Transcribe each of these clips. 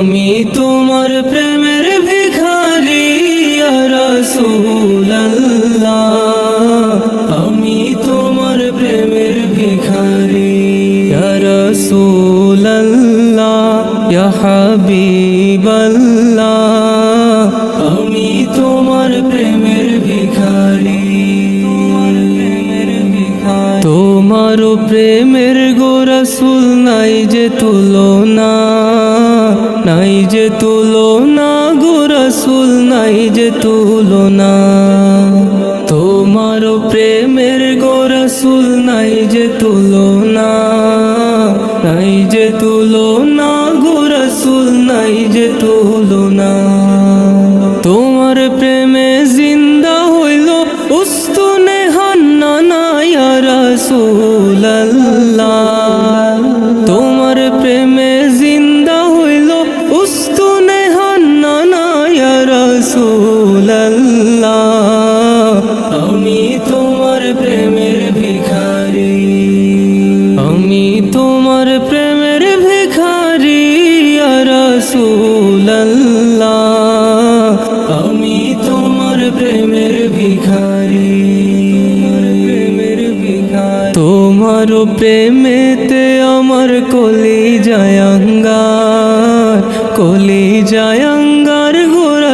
আমি তোমার প্রেমের ভিখারি রাসূলুল্লাহ। আমি তোমার প্রেমের ভিখারি রাসূলুল্লাহ। ইয়া হাবিবাল্লাহ। আমি তোমার প্রেমের ভিখারি, তোমার প্রেমের প্রেমের গোরসুল নাই যে তুলনা নাই যে তুলো তুলনা গোরসুল নাই যে তুলনা। তোমার প্রেমের গোরসুল নাই যে তুলনা। নাই যে তুলো তুলনা গোরসুল নাই যে তুলনা। তোমার প্রেমে জিন্দা হইল উস্তুনে হান্না না ইয়া রাসূলুল্লাহ। আমি তোমার প্রেমের ভিখারি। আমি তোমার প্রেমের ভিখারি রাসূলুল্লাহ। আমি তোমার প্রেমের ভিখারি। প্রেমের ভিখারি তোমার প্রেমেতে আমার কলি জায়াঙ্গার কলি জায়াঙ্গার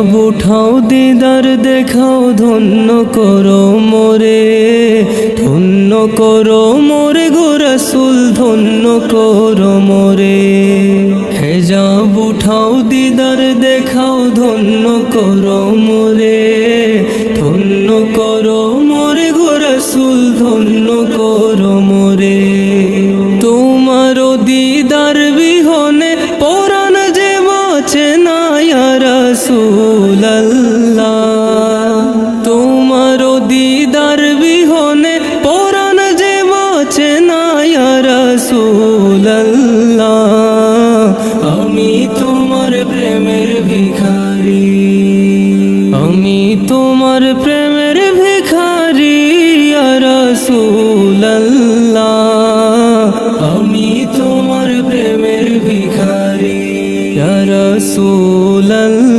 হে উঠাও দিদার, দেখাও ধন্য করো মোরে, ধন্য করো মোরে গো রসুল ধন্য করো মোরে। হে যাব উঠাও দিদার, দেখাও ধন্য করো মোরে। রাসূলুল্লাহ। তোমার দিদার বিহনে পরাণ যে বাঁচে না রাসূলুল্লাহ। আমি তোমার প্রেমের ভিখারি। আমি তোমার প্রেমের ভিখারি, ইয়া ইয়া রাসূলুল্লাহ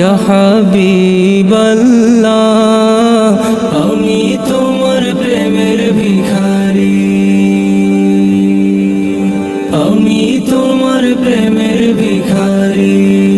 ইয়া আমি তোমার প্রেমের ভিখারি। আমি তোমার প্রেমের ভিখারী।